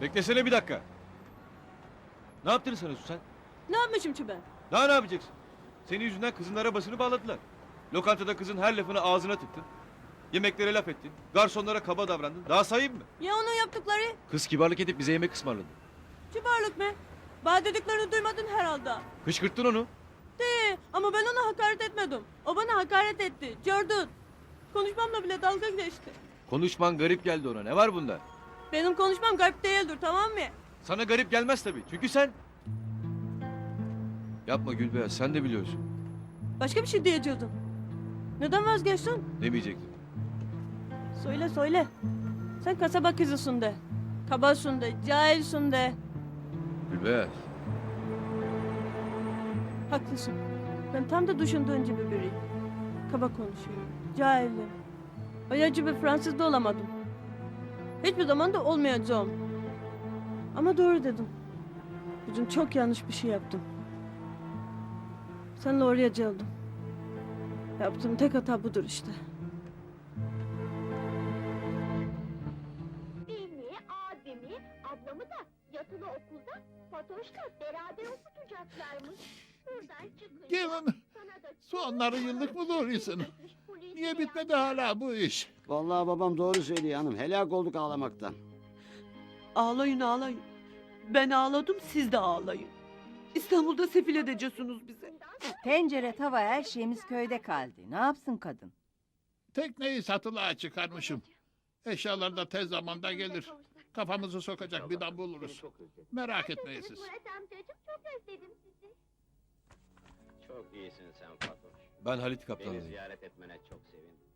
Beklesene bir dakika. Ne yaptığını sanıyorsun sen? Ne yapmışım ki ben? Daha ne yapacaksın? Senin yüzünden kızın arabasını bağladılar. Lokantada kızın her lafını ağzına tıktın. Yemeklere laf ettin. Garsonlara kaba davrandın. Daha sayayım mı? Ya onun yaptıkları? Kız kibarlık edip bize yemek ısmarladı. Kibarlık mı? Bana dediklerini duymadın herhalde. Kışkırttın onu. De ama ben ona hakaret etmedim. O bana hakaret etti. Gördün. Konuşmamla bile dalga geçti. Konuşman garip geldi ona. Ne var bunda? Benim konuşmam garip değildir tamam mı? Sana garip gelmez tabii. Çünkü sen... Yapma Gülbeyaz. Sen de biliyorsun. Başka bir şey diyecektin. Neden vazgeçtin? Demeyecektim. Söyle söyle. Sen kasaba kızısın de. Kabasın de, cahilsin de. Gülbeyaz. Haklısın. Ben tam da düşündüğün gibi biri. Kaba konuşuyorum. Cahilim. Ayacı bir Fransız da olamadım. Hiçbir zaman da olmayacağım. Ama doğru dedim. Bugün çok yanlış bir şey yaptım. Seninle oraya geldim. Yaptığım tek hata budur işte. Abimi, ablamı da yatılı okulda Fatoş'la beraber okutacaklarmış. Gelin. Soğanları yıllık mı doğruyorsun? Niye bitmedi hala bu iş? Vallahi babam doğru söylüyor hanım. Helak olduk ağlamaktan. Ağlayın ağlayın. Ben ağladım siz de ağlayın. İstanbul'da sefil edeceksiniz bizi. Tencere, tava her şeyimiz köyde kaldı. Ne yapsın kadın? Tekneyi satılığa çıkarmışım. Eşyalar da tez zamanda gelir. Kafamızı sokacak bir dam buluruz. Merak etmeyin siz. Murat amcacığım çok özledim sizi. Çok iyisin sen Fatoş. Ben Halit Beni ziyaret etmene çok sevindim.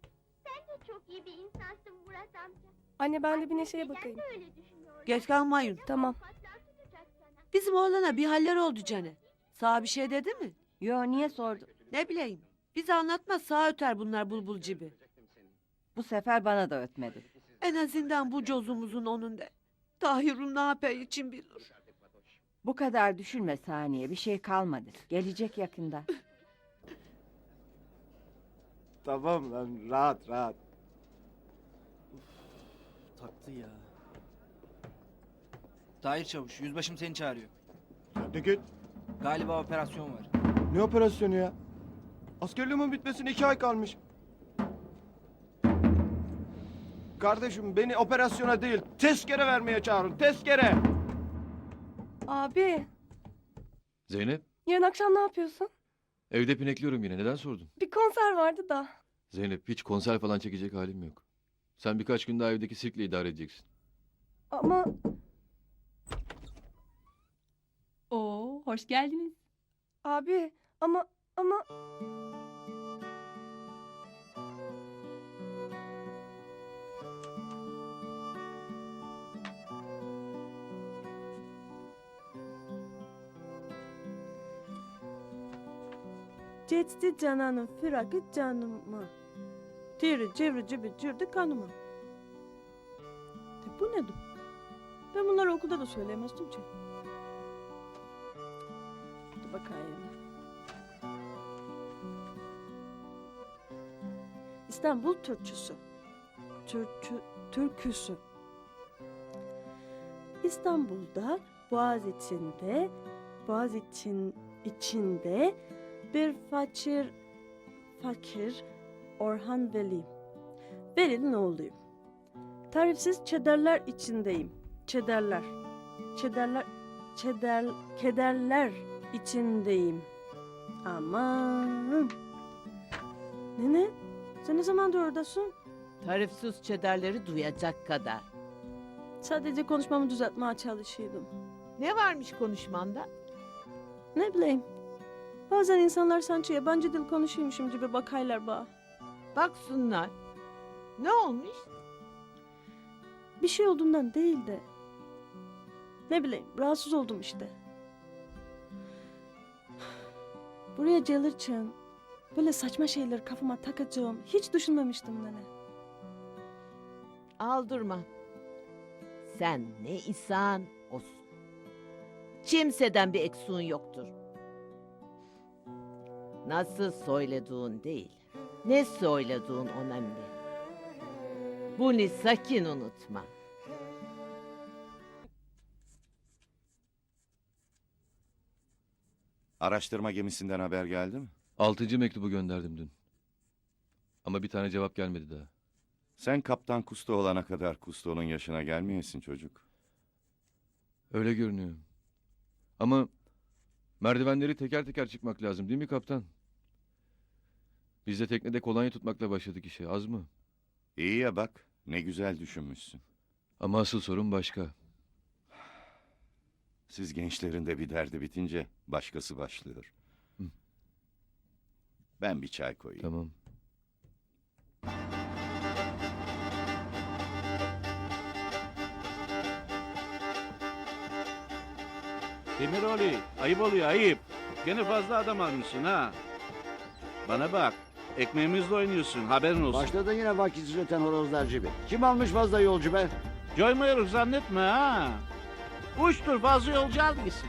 Sen de çok iyi bir insansın Murat amca. Anne ben de bir Neşe'ye bakayım. Ben de öyle düşünüyorum. Geç kalmayın. Tamam. Patlar tutacak sana. Bizim oğlana bir haller oldu cane. Sağ bir şey dedi mi? Yo niye sordun? Ne bileyim. Bize anlatmaz sağ öter bunlar bulbul gibi. Bu sefer bana da ötmedi. En azından bu cozumuzun onunda. Tahir'un ne yapar için bilir. Bu kadar düşünme saniye bir şey kalmadı. Gelecek yakında. Tamam lan rahat rahat. Taktı ya. Tahir Çavuş, yüzbaşım seni çağırıyor. De git. Galiba operasyon var. Ne operasyonu ya? Askerliğimin bitmesine iki ay kalmış. Kardeşim beni operasyona değil tezkere vermeye çağırın tezkere. Abi Zeynep. yarın akşam ne yapıyorsun? Evde pinekliyorum yine. Neden sordun? Bir konser vardı da. Zeynep hiç konser falan çekecek halim yok. Sen birkaç gün daha evdeki sirkle idare edeceksin. Ama Oo, hoş geldiniz. abi ama ama Geçti cananın firakı canıma. Tiri civri cibi cirdi kanıma. De bu nedir? Ben bunları okulda da söyleyemezdim ki. Dur bakayım. İstanbul Türkçüsü. Türkçü, türküsü. İstanbul'da Boğaz içinde, Boğaz için içinde bir fakir, fakir Orhan Veli. Veli'nin oğluyum. Tarifsiz çederler içindeyim. Çederler. Çederler, çeder, kederler içindeyim. Aman. Nene, sen ne zamandır oradasın? Tarifsiz çederleri duyacak kadar. Sadece konuşmamı düzeltmeye çalışıyordum. Ne varmış konuşmanda? Ne bileyim. Bazen insanlar sanki yabancı dil konuşuyormuşum gibi bakaylar bana. Baksınlar. Ne olmuş? Bir şey olduğundan değil de. Ne bileyim rahatsız oldum işte. Buraya gelirken böyle saçma şeyler kafama takacağım hiç düşünmemiştim nene. Aldırma. Sen ne isan olsun. Kimseden bir eksiğin yoktur. Nasıl soyladığın değil, ne soyladığın önemli. Bunu sakin unutma. Araştırma gemisinden haber geldi mi? Altıncı mektubu gönderdim dün. Ama bir tane cevap gelmedi daha. Sen kaptan Kusto olana kadar Kusto'nun yaşına gelmeyesin çocuk. Öyle görünüyor. Ama merdivenleri teker teker çıkmak lazım değil mi kaptan? Biz de teknede kolonya tutmakla başladık işe az mı? İyi ya bak, ne güzel düşünmüşsün. Ama asıl sorun başka. Siz gençlerin de bir derdi bitince başkası başlıyor. Hı. Ben bir çay koyayım. Tamam. Demiroli ayıp oluyor ayıp. Gene fazla adam almışsın ha. Bana bak ekmeğimizle oynuyorsun haberin olsun. Başladı yine vakitsiz öten horozlar gibi. Kim almış fazla yolcu be? Coymuyoruz zannetme ha. Uçtur fazla yolcu al gitsin.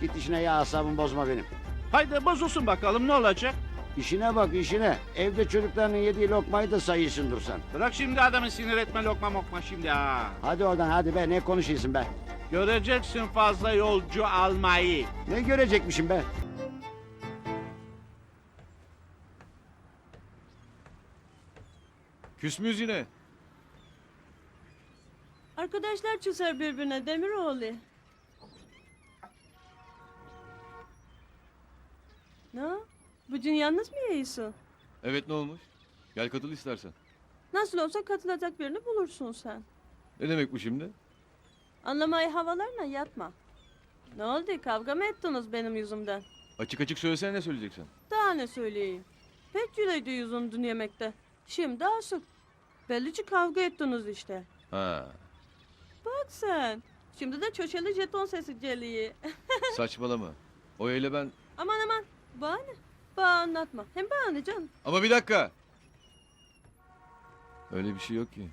Git işine ya asabımı bozma benim. Haydi bozulsun bakalım ne olacak? İşine bak işine. Evde çocuklarının yediği lokmayı da sayıyorsun dursan. Bırak şimdi adamı sinir etme lokma mokma şimdi ha. Hadi oradan hadi be ne konuşuyorsun be? Göreceksin fazla yolcu almayı. Ne görecekmişim be? Küs müyüz yine? Arkadaşlar çözer birbirine Demiroğlu. Ne? Bugün yalnız mı yiyorsun? Evet ne olmuş? Gel katıl istersen. Nasıl olsa katılacak birini bulursun sen. Ne demek bu şimdi? Anlamayı havalarına yatma. Ne oldu kavga mı ettiniz benim yüzümden? Açık açık söylesene ne söyleyeceksin? Daha ne söyleyeyim? Pek güleydi yüzün dün yemekte. Şimdi asık. Belli ki kavga ettiniz işte. Ha, Bak sen. Şimdi de çöşeli jeton sesi geliyor. saçmalama. O ile ben... aman aman. Bana ne? Bana anlatma. Hem bana ne canım? Ama bir dakika. Öyle bir şey yok ki.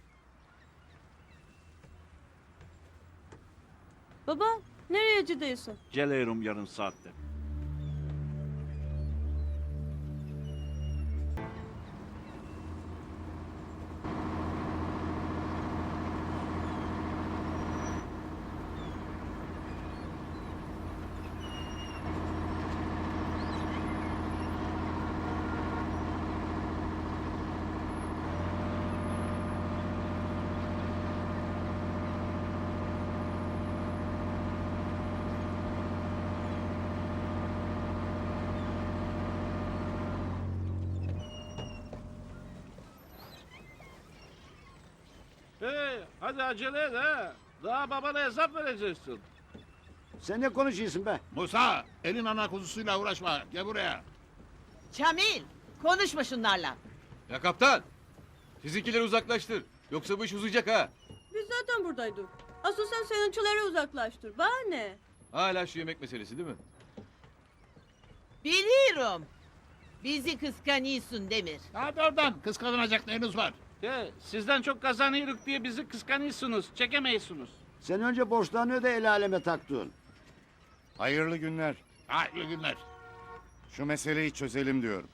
Baba nereye gidiyorsun? Geliyorum yarım saatte. Hey hadi acele et ha. Daha babana hesap vereceksin. Sen ne konuşuyorsun be? Musa, elin ana kuzusuyla uğraşma. Gel buraya. Kamil konuşma şunlarla. Ya kaptan! Sizinkileri uzaklaştır. Yoksa bu iş uzayacak ha. Biz zaten buradaydık. Asıl sen seninkileri uzaklaştır. Bana ne? Hala şu yemek meselesi değil mi? Biliyorum. Bizi kıskanıyorsun Demir. Hadi oradan. Kıskanacak neyiniz var? De, sizden çok kazanıyoruz diye bizi kıskanıyorsunuz. Çekemeyiyorsunuz. Sen önce borçlarını öde el aleme taktın. Hayırlı günler. Hayırlı günler. Şu meseleyi çözelim diyorum.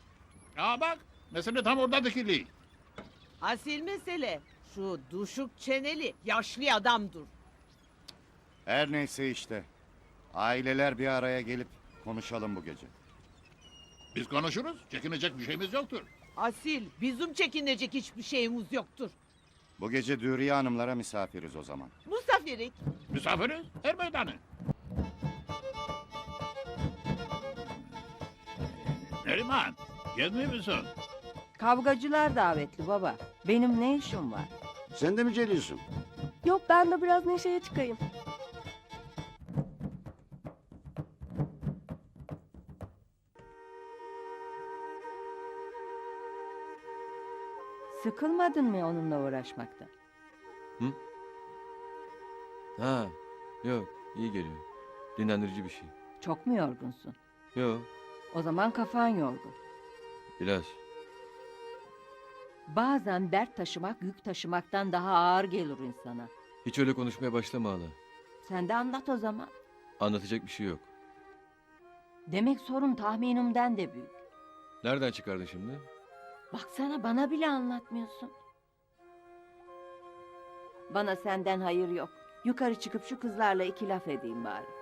Ya bak, mesele tam orada dikili. Asil mesele şu duşuk çeneli yaşlı adamdır. Her neyse işte. Aileler bir araya gelip konuşalım bu gece. Biz konuşuruz, çekinecek bir şeyimiz yoktur. Asil bizim çekinecek hiçbir şeyimiz yoktur. Bu gece Dürüye Hanımlara misafiriz o zaman. Musafirik. Misafiriz, her meydanı. Neriman, gelmiyor musun? Kavgacılar davetli baba. Benim ne işim var? Sen de mi geliyorsun? Yok ben de biraz neşeye çıkayım. Sıkılmadın mı onunla uğraşmaktan? Ha, yok. iyi geliyor. Dinlendirici bir şey. Çok mu yorgunsun? Yok, O zaman kafan yorgun. biraz. Bazen dert taşımak yük taşımaktan daha ağır gelir insana. Hiç öyle konuşmaya başlama hala. Sen de anlat o zaman. Anlatacak bir şey yok. Demek sorun tahminimden de büyük. Nereden çıkardın şimdi? Baksana bana bile anlatmıyorsun. Bana senden hayır yok. Yukarı çıkıp şu kızlarla iki laf edeyim bari.